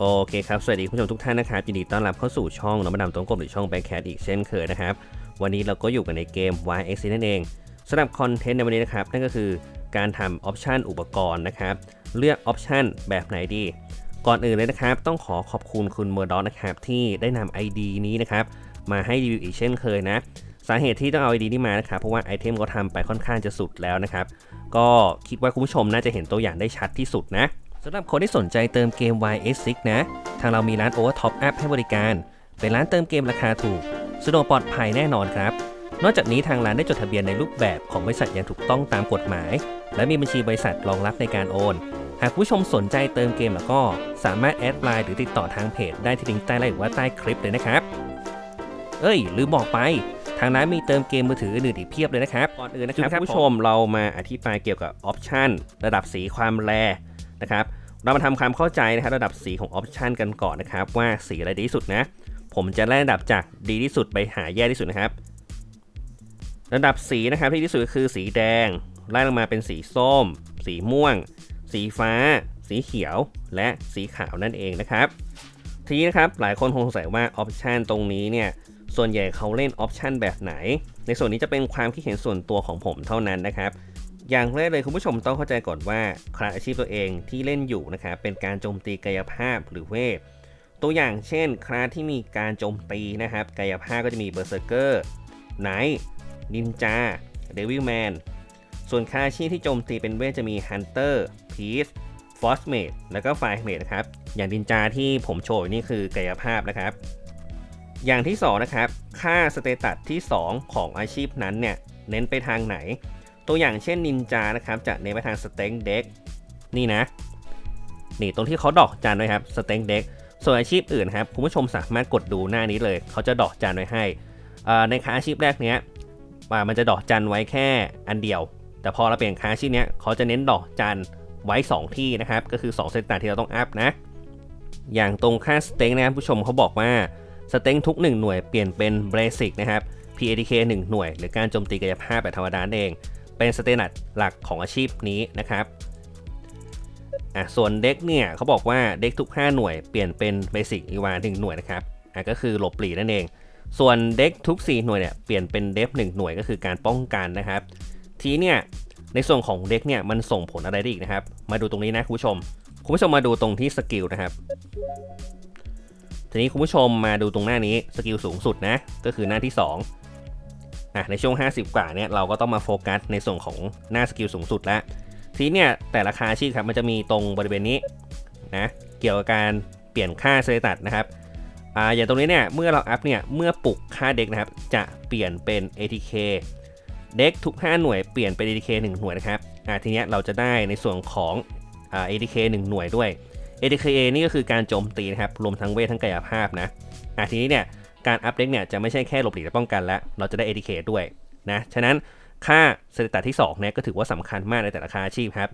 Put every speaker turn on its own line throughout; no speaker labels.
โอเคครับ สวัสดีคุณผู้ชมทุกท่านนะครับยินดีต้อนรับเข้าสู่ช่องน้องมาดามต้นกลมหรือช่องแบงค์แคทอีกเช่นเคยนะครับ วันนี้เราก็อยู่กันในเกม YX นั่นเองสำหรับคอนเทนต์ในวันนี้นะครับ นั่นก็คือการทำออปชันอุปกรณ์นะครับ เลือกออปชันแบบไหนดี ก่อนอื่นเลยนะครับ ต้องขอขอบคุณคุณเมอร์ดอนนะครับ ที่ได้นำไอ ID นี้นะครับ มาให้รีวิวอีกเช่นเคยนะ สาเหตุที่ต้องเอาไอ ID นี้มานะครับ เพราะว่าไอเทมก็ทำไปค่อนข้างจะสุดแล้วนะครับ ก็คิดว่าคุณผู้ชมน่าจะเห็นตัวอย่างได้ชัดที่สุดนะ สำหรับคนที่สนใจเติมเกม YS6 นะ ทางเรามีร้าน Overtop App ให้บริการ เป็นร้านเติมเกมราคาถูกสะดวกปลอดภัยแน่นอนครับ นอกจากนี้ทางร้านได้จดทะเบียนในรูปแบบของบริษัทอย่างถูกต้องตามกฎหมาย และมีบัญชีบริษัทรองรับในการโอน หากผู้ชมสนใจเติมเกมแล้วก็สามารถแอดไลน์หรือติดต่อทางเพจได้ที่ลิงก์ใต้ไลน์หรือว่าใต้คลิปเลยนะครับ เอ้ยลืมบอกไป ทางร้านมีเติมเกมมือถืออื่นอีกเพียบเลยนะครับก่อนอื่นนะครับผู้ชมเรามาอธิบายเกี่ยวกับออปชันระดับสีความแร นะครับ เรามาทำความเข้าใจนะครับระดับสีของออปชันกันก่อนนะครับว่าสีอะไรดีที่สุดนะ ผมจะไล่ระดับจากดีที่สุดไปหาแย่ที่สุดนะครับ ระดับสีนะครับที่ดีที่สุดคือสีแดง ไล่ลงมาเป็นสีส้ม สีม่วง สีฟ้า สีเขียว และสีขาวนั่นเองนะครับทีนี้นะครับหลายคนคงสงสัยว่าออปชันตรงนี้เนี่ยส่วนใหญ่เขาเล่นออปชันแบบไหน ในส่วนนี้จะเป็นความคิดเห็นส่วนตัวของผมเท่านั้นนะครับ อย่างแรกเลยคุณผู้ชมต้องเข้าใจก่อนว่าคลาสอาชีพตัวเองที่เล่นอยู่นะครับเป็นการโจมตีกายภาพหรือเวทตัวอย่างเช่น คลาสที่มีการโจมตีนะครับ กายภาพก็จะมีเบอร์เซอร์เกอร์ไนท์นินจาเดวิลแมนส่วนคลาสอาชีพที่โจมตีเป็นเวทจะมีฮันเตอร์พีซฟอสเมดแล้วก็ไฟเมดนะครับ อย่างนินจาที่ผมโชว์นี่คือกายภาพนะครับ อย่างที่ 2 นะครับ ค่าสเตตัสที่ 2 ของอาชีพนั้นเนี่ย เน้นไปทางไหน ตัวอย่างเช่นนินจานะครับจะเน้นไปทางสเต็งเด็กนี่นะ นี่ตรงที่เขาดอกจันไว้ครับสเต็งเด็กส่วนอาชีพอื่นครับคุณผู้ชมสามารถกดดูหน้านี้เลย เขาจะดอกจันไว้ให้ในค่าอาชีพแรกเนี้ยมันจะดอกจันไว้แค่อันเดียว แต่พอเราเปลี่ยนค่าอาชีพเนี้ยเขาจะเน้นดอกจันไว้ 2 ที่นะครับ ก็คือ2สเตตัสที่เราต้องอัพนะ อย่างตรงค่าสเต็งนะครับผู้ชมเขาบอกว่าสเต็งทุก 1 หน่วยเปลี่ยนเป็นเบสิกนะครับ PADK 1 หน่วย หรือการโจมตีกายภาพแบบธรรมดาเอง เป็นสเตนัดหลักของอาชีพนี้นะครับอะส่วนเด็กเนี่ยเขาบอกว่าเด็กทุก 5 หน่วยเปลี่ยนเป็นเบสิกอีวาหนึ่งหน่วยนะครับอะก็คือหลบหลีนั่นเอง ส่วนเด็กทุก 4 หน่วยเนี่ยเปลี่ยนเป็นเดฟ1หน่วยก็คือการป้องกันนะครับ ทีเนี่ยในส่วนของเด็กเนี่ยมันส่งผลอะไรได้อีกนะครับ มาดูตรงนี้นะคุณผู้ชม คุณผู้ชมมาดูตรงที่สกิลนะครับทีนี้คุณผู้ชมมาดูตรงหน้านี้สกิลสูงสุดนะก็คือหน้าที่ 2 อะในช่วง 50 กว่าเนี่ยเราก็ต้องมาโฟกัสในส่วนของหน้าสกิลสูงสุดแล้วทีนี้เนี่ยแต่ละคาชีพครับมันจะมีตรงบริเวณนี้นะเกี่ยวกับการเปลี่ยนค่าเซตัสนะครับอ่าอย่างตรงนี้เนี่ยเมื่อเราอัพเนี่ยเมื่อปลุกค่าเด็กนะครับจะเปลี่ยนเป็น ATK เด็กทุก 5 หน่วยเปลี่ยนเป็น ATK 1 หน่วยนะครับอ่าทีเนี้ยเราจะได้ในส่วนของอ่า ATK 1 หน่วยด้วย ATKA นี่ก็คือการโจมตีนะครับรวมทั้งเวททั้งกายภาพนะอะทีนี้เนี่ย การอัพเด็กเนี่ยจะไม่ใช่แค่หลบหลีกและป้องกันแล้ว เราจะได้ ATK ด้วยนะฉะนั้นค่าสเตตัสที่2เนี่ยก็ถือว่าสำคัญมากในแต่ละค่าอาชีพครับ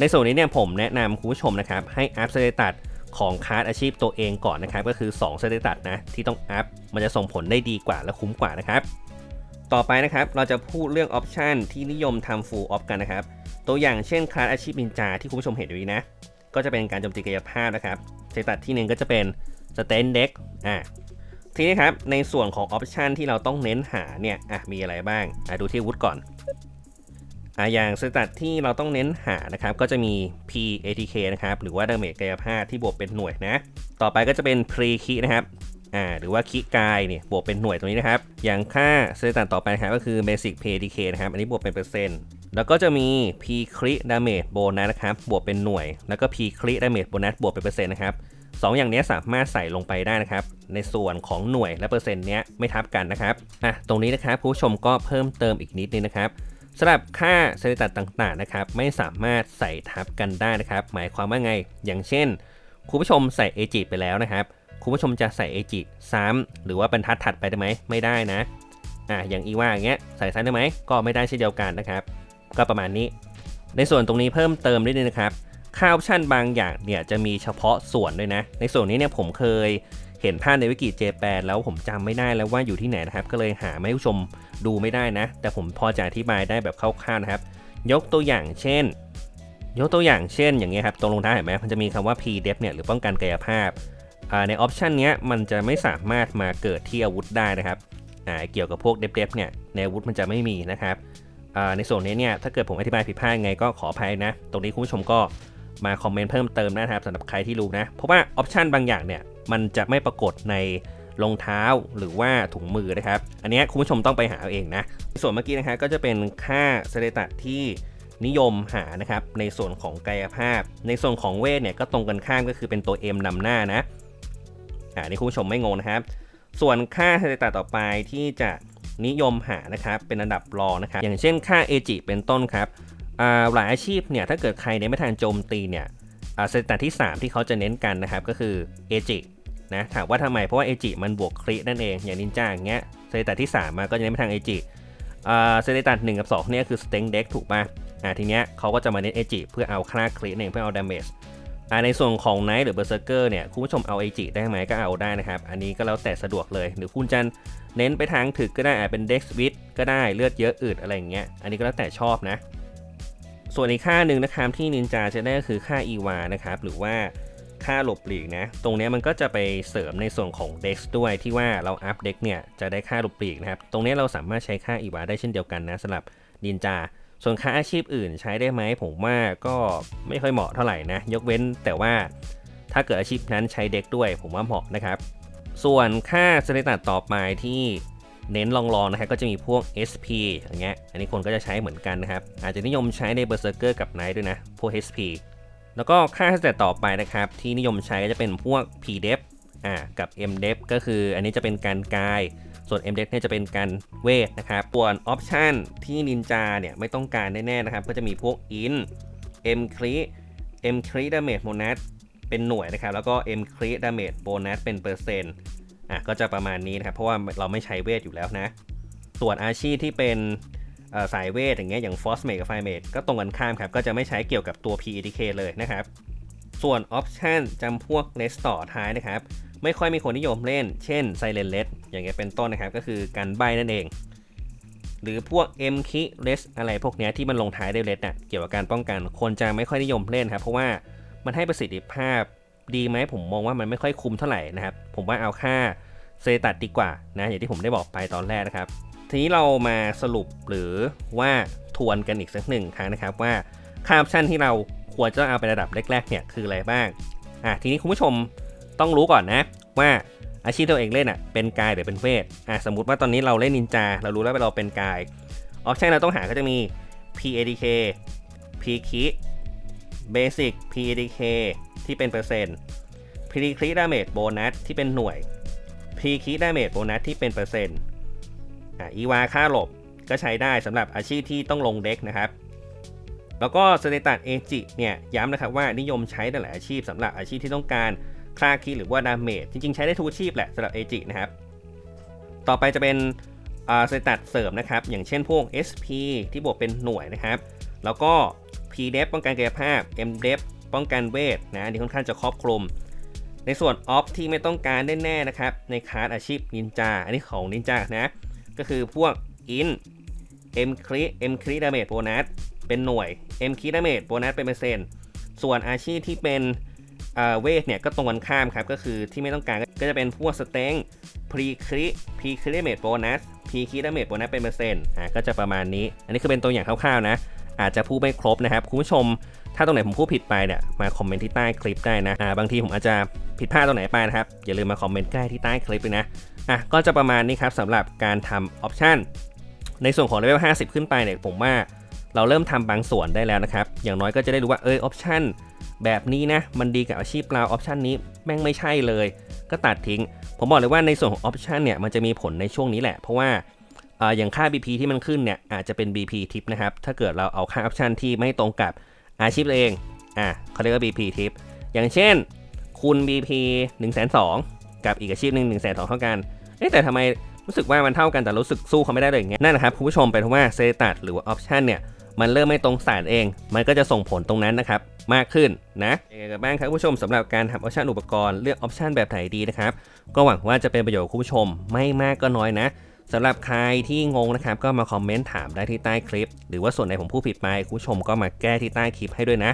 ในส่วนนี้เนี่ยผมแนะนำคุณผู้ชมนะครับให้อัพสเตตัสของคลาสอาชีพตัวเองก่อนนะครับก็คือ2สเตตัสนะที่ต้องอัพมันจะส่งผลได้ดีกว่าและคุ้มกว่านะครับต่อไปนะครับเราจะพูดเรื่องออปชันที่นิยมทำ full off กันนะครับตัวอย่างเช่นคลาสอาชีพนินจาที่คุณผู้ชมเห็นอยู่นี้นะก็จะเป็นการโจมตีกายภาพนะครับสเตตัสที่หนึ่งก็จะเป็นสเตนเด็กอะ ทีนี้ครับในส่วนของออปชันที่เราต้องเน้นหาเนี่ยอะมีอะไรบ้างอะดูที่วุธก่อนอะอย่างสเตตัสที่เราต้องเน้นหานะครับก็จะมี P ATK นะครับหรือว่าดาเมจกายภาพที่บวกเป็นหน่วยนะ ต่อไปก็จะเป็น Pre คินะครับอ่าหรือว่าคิกายเนี่ยบวกเป็นหน่วยตรงนี้นะครับ อย่างค่าสเตตัสต่อไปนะครับก็คือ Basic PATK นะครับ อันนี้บวกเป็นเปอร์เซ็นต์ แล้วก็จะมี P crit damage bonus นะครับบวกเป็นหน่วย แล้วก็ P crit damage bonus บวกเป็นเปอร์เซ็นต์นะครับสองอย่างนี้สามารถใส่ลงไปได้นะครับ ในส่วนของหน่วยและเปอร์เซ็นต์เนี้ยไม่ทับกันนะครับอะตรงนี้นะครับผู้ชมก็เพิ่มเติมอีกนิดนึงนะครับสำหรับค่าสเตตัสต่างๆนะครับไม่สามารถใส่ทับกันได้นะครับ หมายความว่าไง อย่างเช่นคุณผู้ชมใส่เอจิไปแล้วนะครับคุณผู้ชมจะใส่เอจิซ้ำหรือว่าบรรทัดถัดไปได้ไหมไม่ได้นะอะอย่างอีว่าอย่างเงี้ยใส่ซ้ำได้ไหมก็ไม่ได้เช่นเดียวกันนะครับ ก็ประมาณนี้ ในส่วนตรงนี้เพิ่มเติมนิดนึงนะครับค่าออปชันบางอย่างเนี่ยจะมีเฉพาะส่วนด้วยนะ ในส่วนนี้เนี่ยผมเคย เห็นภาพในวิกิเจแปนแล้วผมจำไม่ได้แล้วว่าอยู่ที่ไหนนะครับ ก็เลยหาไม่ให้ผู้ชมดูไม่ได้นะ แต่ผมพอจะอธิบายได้แบบคร่าวๆนะครับ ยกตัวอย่างเช่น ยกตัวอย่างเช่น อย่างเงี้ยครับตรงลงท้ายเห็นไหมมันจะมีคำว่า p d e f เนี่ยหรือป้องกันกายภาพในออปชันเนี้ยมันจะไม่สามารถมาเกิดที่อาวุธได้นะครับเกี่ยวกับพวก d e f d e f เนี่ยในอาวุธมันจะไม่มีนะครับในส่วนนี้เนี่ยถ้าเกิดผมอธิบายผิดพลาดไงก็ขออภัยนะ ตรงนี้คุณผู้ชมก็มาคอมเมนต์เพิ่มเติมนะครับสำหรับใครที่รู้นะ เพราะว่าออปชันบางอย่างเนี่ย มันจะไม่ปรากฏในรองเท้าหรือว่าถุงมือนะครับ อันนี้คุณผู้ชมต้องไปหาเอาเองนะ ส่วนเมื่อกี้นะครับก็จะเป็นค่าเซเลตัที่นิยมหานะครับในส่วนของกายภาพ ในส่วนของเวทเนี่ยก็ตรงกันข้ามก็คือเป็นตัว M นำหน้านะ อ่านี่คุณผู้ชมไม่งงนะครับ ส่วนค่าเซเลตัต่อไปที่จะนิยมหานะครับเป็นอันดับรองนะครับ อย่างเช่นค่าเอจิเป็นต้นครับอ่าหลายอาชีพเนี่ยถ้าเกิดใครเน้นไม่ทางโจมตีเนี่ยอ่าเซเลตัที่ 3 ที่เขาจะเน้นกันนะครับก็คือเอจิ นะถามว่าทำไมเพราะว่าเอจิมันบวกครินั่นเองอย่างนินจาอย่างเงี้ยเซเลตัที่ 3 มาก็จะเน้นไปทางเอจิเซเลตัหนึ่งกับ2เนี่ยคือสเต็งเด็กถูกป่ะอ่าทีเนี้ยเขาก็จะมาเน้นเอจิเพื่อเอาค่าคริเองเพื่อเอาดาเมจอ่าในส่วนของไนท์หรือเบอร์เซอร์เกอร์เนี่ยคุณผู้ชมเอาเอจิได้ไหมก็เอาได้นะครับ อันนี้ก็แล้วแต่สะดวกเลย หรือคุณจะเน้นไปทางถึกก็ได้อาจเป็นเด็กสวิตก็ได้เลือดเยอะอืดอะไรอย่างเงี้ยอันนี้ก็แล้วแต่ชอบนะส่วนอีกค่าหนึ่งนะครับที่นินจาจะได้ก็คือค่าอีวานะครับหรือว่า ค่าหลบหลีกนะ ตรงนี้มันก็จะไปเสริมในส่วนของเด็กด้วยที่ว่าเราอัพเด็กเนี่ยจะได้ค่าหลบหลีกนะครับ ตรงนี้เราสามารถใช้ค่าอีวาได้เช่นเดียวกันนะสำหรับนินจา ส่วนค่าอาชีพอื่นใช้ได้ไหมผมว่าก็ไม่ค่อยเหมาะเท่าไหร่นะ ยกเว้นแต่ว่าถ้าเกิดอาชีพนั้นใช้เด็กด้วย ผมว่าเหมาะนะครับ ส่วนค่าสเตตัสต่อไปที่เน้นลองๆนะครับก็จะมีพวก SP อย่างเงี้ย อันนี้คนก็จะใช้เหมือนกันนะครับ อาจจะนิยมใช้ใน Berserker กับ Knight ด้วยนะ พวก SP แล้วก็ค่าสเตตต่อไปนะครับ ที่นิยมใช้ก็จะเป็นพวก PDEF อ่ากับ MDEF ก็คืออันนี้จะเป็นการกาย ส่วน m d e x เนี่ยจะเป็นการเวทนะครับส่วนออปชันที่นินจาเนี่ยไม่ต้องการแน่ๆนะครับ ก็จะมีพวก in m c r e m c r e damage bonus เป็นหน่วยนะครับ แล้วก็ m c r e damage bonus เป็นเปอร์เซ็นต์อะก็จะประมาณนี้นะครับ เพราะว่าเราไม่ใช้เวทอยู่แล้วนะ ส่วนอาชีพที่เป็น สายเวทอย่างเงี้ยอย่าง Force Mage กับ Fire Mage ก็ตรงกันข้ามครับ ก็จะไม่ใช้เกี่ยวกับตัว PEDK เลยนะครับ ส่วนออปชันจำพวก Rest ต่อท้ายนะครับ ไม่ค่อยมีคนนิยมเล่น เช่น Silent Red อย่างเงี้ยเป็นต้นนะครับ ก็คือการใบนั่นเอง หรือพวก M k i r e s อะไรพวกเนี้ยที่มันลงท้ายด้วย Red น่ะเกี่ยวกับการป้องกันคนจะไม่ค่อยนิยมเล่นครับ เพราะว่ามันให้ประสิทธิภาพดีไหมผมมองว่ามันไม่ค่อยคุ้มเท่าไหร่นะครับผมว่าเอาค่าเซตัดดีกว่านะอย่างที่ผมได้บอกไปตอนแรกนะครับ ทีนี้เรามาสรุปหรือว่าทวนกันอีกสักหนึ่งครั้งนะครับว่าคาออปชันที่เราควรจะเอาไประดับแรกๆเนี่ยคืออะไรบ้างอะทีนี้คุณผู้ชมต้องรู้ก่อนนะว่าอาชีพตัวเองเล่นอะเป็นกายหรือเป็นเวทอะสมมติว่าตอนนี้เราเล่นนินจาเรารู้แล้วว่าเราเป็นกายออปชั่นเราต้องหาก็จะมี PADK P k i Basic PADK ที่เป็นเปอร์เซ็นต์ p r e crit Damage Bonus ที่เป็นหน่วย p r e c r i Damage Bonus ที่เป็นเปอร์เซ็นต์ อีวาค่าหลบก็ใช้ได้สำหรับอาชีพที่ต้องลงเด็กนะครับ แล้วก็สเตตัสเอจิเนี่ยย้ำนะครับว่านิยมใช้ในหลายอาชีพสำหรับอาชีพที่ต้องการค่าคีย์หรือว่าดาเมจจริงๆ ใช้ได้ทุกอาชีพแหละสำหรับเอจินะครับ ต่อไปจะเป็นสเตตัสเสริมนะครับ อย่างเช่นพวก SP ที่บวกเป็นหน่วยนะครับ แล้วก็ PDEF ป้องกันกายภาพ MDEF ป้องกันเวทนะอันนี้ค่อนข้างจะครอบคลุม ในส่วนออฟที่ไม่ต้องการแน่ๆนะครับในคลาสอาชีพนินจาอันนี้ของนินจานะ ก็คือพวก in m c r e m c r e damage bonus เป็นหน่วย m c r e damage bonus เป็นเปอร์เซ็นต์ส่วนอาชีพที่เป็นเวทเนี่ยก็ตรงกันข้ามครับ ก็คือที่ไม่ต้องการก็จะเป็นพวกสเต็ง pre cri pre cri damage bonus pre cri damage bonus เป็นเปอร์เซ็นต์อะก็จะประมาณนี้ อันนี้คือเป็นตัวอย่างคร่าวๆนะ อาจจะพูดไม่ครบนะครับ คุณผู้ชม ถ้าตรงไหนผมพูดผิดไปเนี่ยมาคอมเมนต์ที่ใต้คลิปได้นะอ่าบางทีผมอาจจะผิดพลาดตรงไหนไปนะครับ อย่าลืมมาคอมเมนต์ใกล้ที่ใต้คลิปเลยนะ อะก็จะประมาณนี้ครับสำหรับการทำออปชันในส่วนของเลเวล50 ขึ้นไปเนี่ยผมว่าเราเริ่มทำบางส่วนได้แล้วนะครับ อย่างน้อยก็จะได้รู้ว่าเออออปชันแบบนี้นะ มันดีกับอาชีพเราออปชันนี้แม่งไม่ใช่เลย ก็ตัดทิ้ง ผมบอกเลยว่าในส่วนของออปชันเนี่ยมันจะมีผลในช่วงนี้แหละ เพราะว่าอย่างค่า BP ที่มันขึ้นเนี่ยอาจจะเป็น BP ทิปนะครับ ถ้าเกิดเราเอาค่าออปชันที่ไม่ตรงกับอาชีพตัวเองอะเขาเรียกว่า BP ทิปอย่างเช่น คุณ BP 1 2 0 0 0 กับอีกอาชีพหนึ่ง1 2 0 0 0เท่ากันเอ๊ะแต่ทำไมรู้สึกว่ามันเท่ากันแต่รู้สึกสู้เขาไม่ได้เลยอย่างเงี้ยนั่นนะครับคุณผู้ชมเป็นเพราะว่าเซตัสหรือว่าออปชันเนี่ยมันเริ่มไม่ตรงสารเอง มันก็จะส่งผลตรงนั้นนะครับ มากขึ้นนะยังไงกันบ้างครับผู้ชมสำหรับการทำออปชันอุปกรณ์เลือกออปชันแบบไหนดีนะครับ ก็หวังว่าจะเป็นประโยชน์คุณผู้ชมไม่มากก็น้อยนะสำหรับใครที่งงนะครับ ก็มาคอมเมนต์ถามได้ที่ใต้คลิป หรือว่าส่วนไหนผมพูดผิดไปคุณผู้ชมก็มาแก้ที่ใต้คลิปให้ด้วยนะ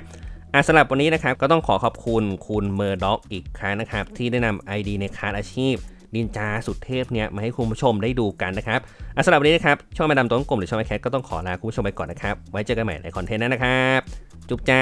อะสำหรับวันนี้นะครับก็ต้องขอขอบคุณคุณเมอร์ด็อกอีกครั้งนะครับ ที่ได้นำไอดีในคาร์ดอาชีพนินจาสุดเทพเนี่ยมาให้คุณผู้ชมได้ดูกันนะครับอะสำหรับวันนี้นะครับช่องมาดามต้นกลมหรือช่องไอแคทก็ต้องขอลาคุณผู้ชมไปก่อนนะครับ ไว้เจอกันใหม่ในคอนเทนต์หนั้นนะครับ จุ๊บจ้า